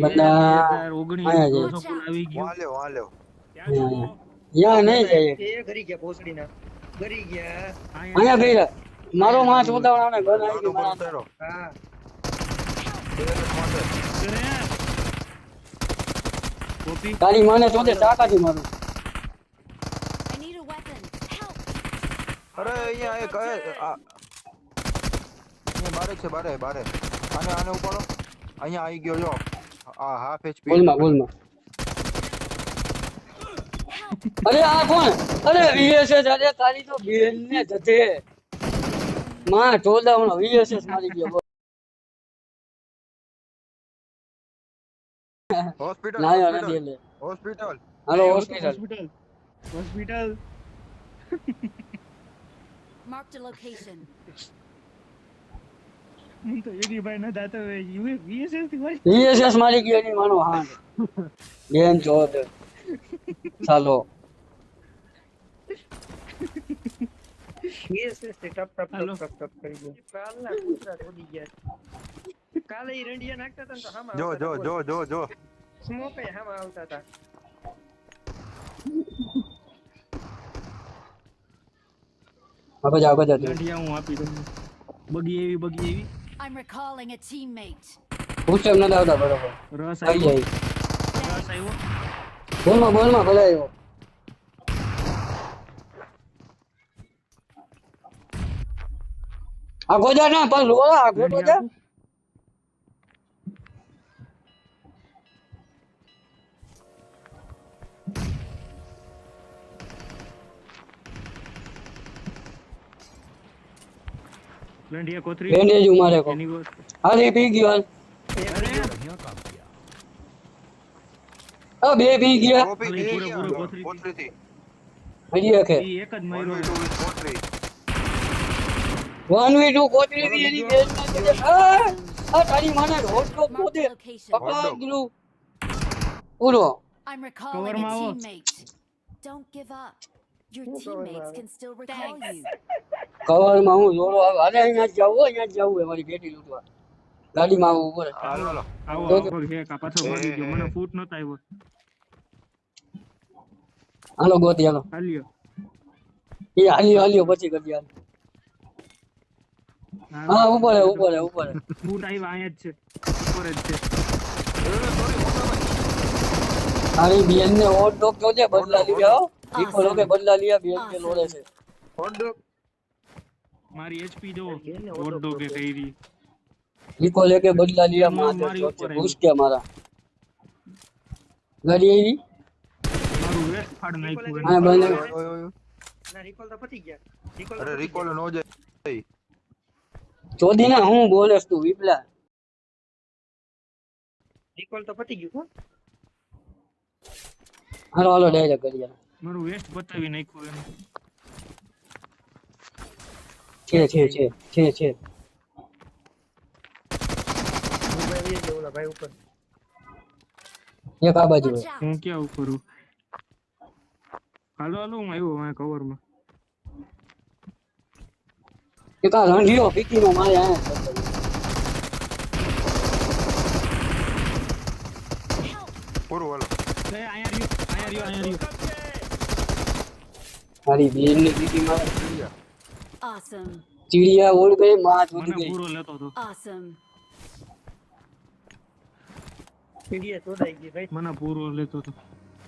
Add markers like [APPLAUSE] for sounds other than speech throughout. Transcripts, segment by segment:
બધા ઓગણીસ આયા ફૂલ આવી ગયું. વાલ્યો વાલ્યો. યા નહીં જાય. ઘરી ગયા ભોસડીના. ઘરી ગયા. અહીંયા ગઈ મારો માસ ચોદાવણા ને ઘર આવી ગયું મારા હા. તારી માને ચોદે તાકાથી મારું! અરે અહીંયા એક બારે છે બારે બારે. આને આને ઉપાડો. અહીંયા આવી ગયો જો. આ હાફ એચપી બોલમાં બોલમાં. અરે આ કોણ? અરે વીએસએસ અરે તારી તો બેન ને જતે માં ચોદાવણા વીએસએસ મારી ગયો. નથી એટલે હોસ્પિટલ હાલો હોસ્પિટલ હોસ્પિટલ. [LAUGHS] હું તો એની ન દાતો વીએસએસથી ભાઈ વીએસએસ મારી ગયો એની માનો હા બેન ચોદ ચાલો. યસ યસ ટપ ટપ ટપ ટપ ટપ કરી ગયો કાલના કૂતરા તોડી ગયા કાલે ઈ રંડિયા નાખતા હતા ને તો હામાં જો જો જો જો જો. સ્મોક હામાં આવતા હતા. આગળ જા આગળ જા તું. હું આપી દઉં. બગી એવી બગી એવી. I'm recalling a teammate. પૂછેમ નથી આવતા બરોબર. રસ આવી જાય. રસ આવ્યો? બોલમાં બોલમાં ભલે આવ્યો. આ ગોજા ના પણ લોલા આ ગોજો જા ગાંઠિયા કોથરી બેન્ડેજ મારે કો હાલ એ પી ગયો હાલ આ બે પી ગયા ગયા. કોથળી. કોથળીથી. હજી એકે ઈ એક જ માર્યો વી ટુ કોચરી ની એની બેન ના. આ આ તારી માને રોડ તો location. પકડ દીધું પૂરો I'm recalling a teammate. Don't give up. Your teammates can still recall you. કવરમાં હું જોડો આવે અરે અહીંયા જ જવું અહીંયા જ જવું મારી પેટી લૂંટવા. ગાડીમાં આવું ઉપર હાલો હાલો. આવો આવો હે કા પાછો ભાગી ગયો. મને ફૂટ નતો આવ્યો. હાલો ગોતી હાલો. હાલ્યો. એ હાલ્યો હાલ્યો પછી કરજે હાલ. હા, હા ઉપર હે, ઉપર હે, ઉપર હે. ફૂટ આવ્યા અહીંયા જ છે. ઉપર જ છે. અરે બેન ને ઓટ ડોક જોજે બદલા લીધા હો. ઈકો લોકે બદલા લીયા બેન કે લોડે છે. હોટ ડોગ મારી એચપી જો ઓટ ડો કે કઈ રી. ઈકો લેકે બદલા લીયા મારી ઉપર આવી. મારા. ગાડી આવી? મારું વેસ્ટ ફાડ નાખ્યું હા બને ઓય, ઓય, ઓય. ના રિકોલ તો પતી ગયા. રિકોલ અરે રિકોલ નો જાય. ચોદી ના હું બોલેસ તું વિપલા. રિકોલ તો પતી ગયું હો. હાલો હાલો ડાયરેક્ટ કરી. મારું વેસ્ટ બતાવી નાખ્યું એને. છે છે છે છે છે. એક આ બાજુ હે. ક્યાં ઉપર હાલો હાલો હું આવ્યો મારા કવરમાં એક આ રંઢિયો પીકી નો મારે આયા. પૂરું હાલો. એ અહીંયા રહ્યો અહીંયા રહ્યો અહીંયા રહ્યો. મારી બેનની પીકી મારે Awesome. ઉડ ગઈ માં ચોધી મને ગઈ પૂરો લેતો હતો Awesome. મને પૂરો લેતો હતો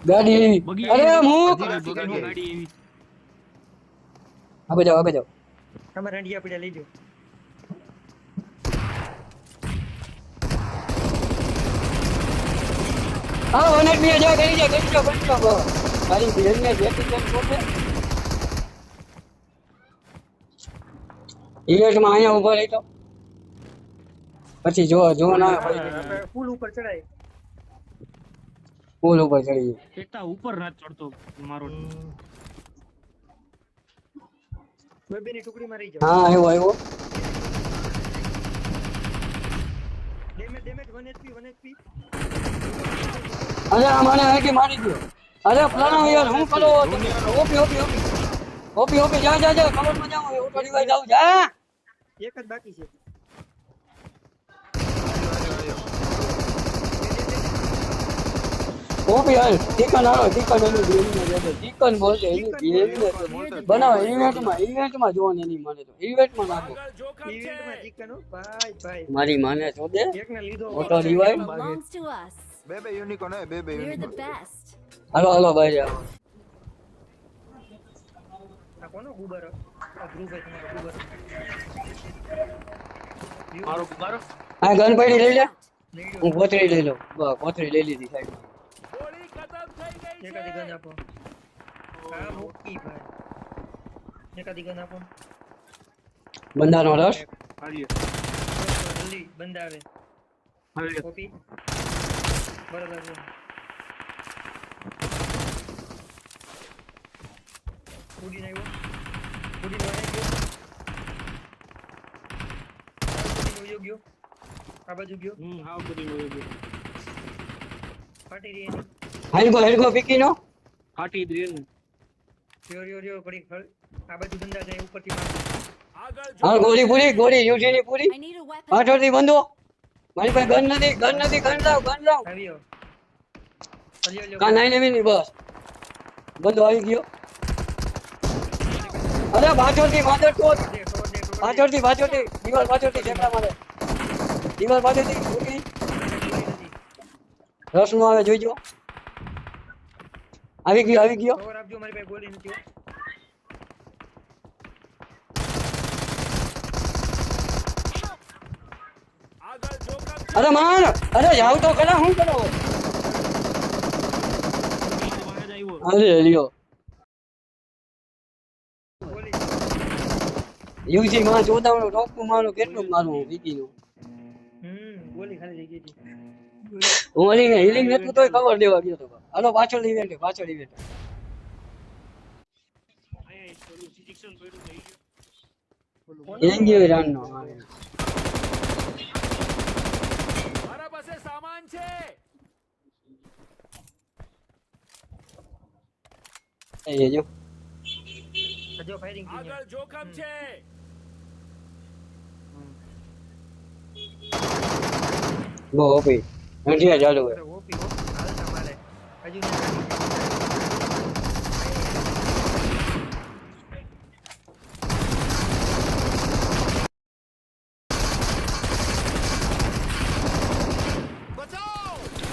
ગાડી આવી બગી અરે આવી. મુક બગીનો ગાડી એવી આગળ જાઓ આગળ જાઓ તમારે રંડિયા પીડ્યા લઈ જાઓ હા વન એટ બે જા કરી જા કરી જા કરી જા બસ. તારી બેન ને જેટી કેમ પોતે અહીંયા ઊભા રહી તો? પછી જો જો ના પુલ ઉપર ચડાય. પુલ ઉપર ચડી જાય. ઉપર રાત ચડતો મારો. બેબીની ટુકડીમાં રહી જાવ હા આવ્યો આવ્યો ડેમેજ ડેમેજ 1 એચપી 1 એચપી અરે આ મને અહીંથી મારી ગયો. અરે પ્લાન યાર હું કરો ઓપી ઓપી ઓપી. ઓપી ઓપી જા જા જા કવરમાં જાઓ ઓટો રિવાઇઝ જાવ જા. એક જ બાકી છે. આવ્યો. હાલ ચિકન હાલો ચિકન એની બેનને જોડે ચિકન બોલશે એની બેનને ઇવેન્ટ બનાવો ઇવેન્ટમાં ઇવેન્ટમાં જોવાનું એની મને તો. ઇવેન્ટમાં નાખો. ઇવેન્ટમાં ચિકન ઓ ભાઈ ભાઈ. મારી માને એકને લીધો. ઓટો belongs બે બે યુનિકોર્ન હે બે બે યુનિકોર્ન. હાલો હાલો ભાઈ કોનો ગુબારો? આ ગ્રુપ હે તમારો ગુબારો. મારો ગુબારો? આ ગન પડી લઈ લે. લઈ લો હું કોથળી લઈ લઉં. બસ કોથળી લઈ લીધી છે. એકાદી ગન આપો. હા મૂકી ભાઈ. એકાદી ગન આપો. બંદાનો રસ. હાલીએ જલ્દી બંદા આવે હાલીએ કોપી. બરાબર છે ઉડીને આવ્યો ઉડીને વળાઈ ગયો આ ઉડીને વયો ગયો આ બાજુ ગયો હમ હાવ બધી મળી ગઈ ફાટી રહી એની હેલગો હેલગો પીકી નો ફાટી જ રહી ને રહ્યો રહ્યો રહ્યો ઘડીક હળ. આ બાજુ બંદા જાય ઉપરથી માર હા ગોળી પૂરી ગોળી યુજીની પૂરી I need a weapon. પાછળથી બંધો મારી પાસે ગન નથી ગન નથી ગન લાવ ગન લાવ આવ્યો લ્યો લ્યો કા નાઈ લેવી નહીં બસ બંધો આવી ગયો અરે પાછળથી પાછળ દે. પાછળથી પાછળથી દિવાલ પાછળથી ઝેપડા મારે દીવાલ પાછળથી નથી. રસ નો આવે જોઈજો આવી ગયો આવી ગયો. ખબર આપજો મારી પાસે ગોળી નથી અરે માર અરે જાવ તો ખરા હું કરો? અરે લ્યો ગોળી યુજી માં ટોપકું મારું કેટલું મારું વીકીનું? હમ ગોળી ખાલી જગ્યા હતી હું હિલિંગ નતું તોય ખબર દેવા ગયો તો. હાલો પાછળ ઇવેન્ટ પાછળ ઇવેન્ટ અહીંયા પેલું સિજેક્શન પડ્યું થઈ ગયું હિલિંગ જેવી રાન નો એ જો. હજો ફાયરિંગ થઈ ગયા. બહુ ઓપી. નથી ચાલુ હે અરે ઓપી ઓપી. હાલતા મારે. હજુ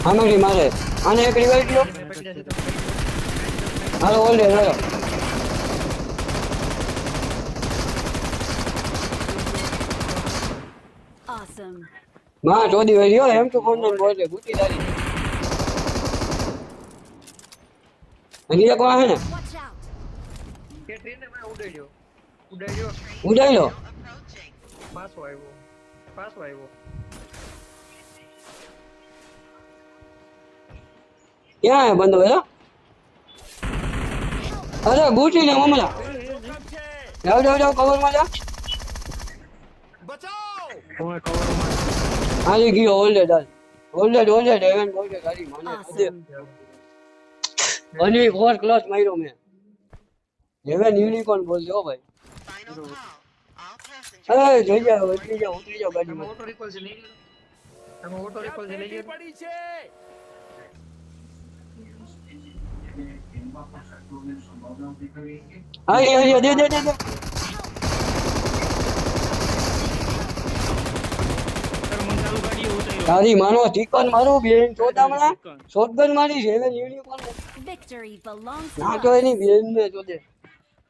સામેથી મારે. આને એક રિવાઇવ તો. હાલો ઓલ્ડે હાલો. Awesome. માં ચોદી વળી હો એમ તો ફોન નંબર બોલે ગુટી દારી હજી એક વાર હે ને Watch out. કે ટ્રેને મેં ઉડાડ્યો ઉડાડ્યો ઉડાઈ લો પાછો આવ્યો પાછો આવ્યો ક્યાં હે બંધો હે અરે ગુટી ને મમલા જાવ જાવ જાવ કવરમાં જા કોણે કવરમાં હાલી ગયો ઓલ્ડે દાલ ઓલ્ડે ઓલ્ડે એવન ઓલ્ડે ગાડી મને Awesome. અને ફોર ક્લાસ માર્યો મેં એવન યુનિકોર્ન બોલજો હો ભાઈ હા જોઈ જાવ ઉતરી જાવ ઉતરી જાવ ગાડીમાં ઓટો રિકોલ છે લઈ લ્યો આમાં ઓટો રિકોલ છે લઈ લ્યો હાલી હાલી દે દે દે દે તારું મન ચાલુ ગાડીએ ઉતાર્યો તારી માનો ચિકન મારું બેન ચોદામણા શોટગન મારી છે એને નીવડી પણ. વિક્ટરી બિલોંગ્સ ના તો એની બેન ને ચોદે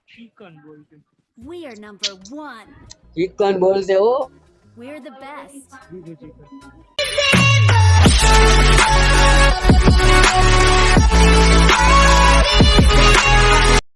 ચિકન બોલશે We are number one. Chicken બોલતે હો. We are the chicken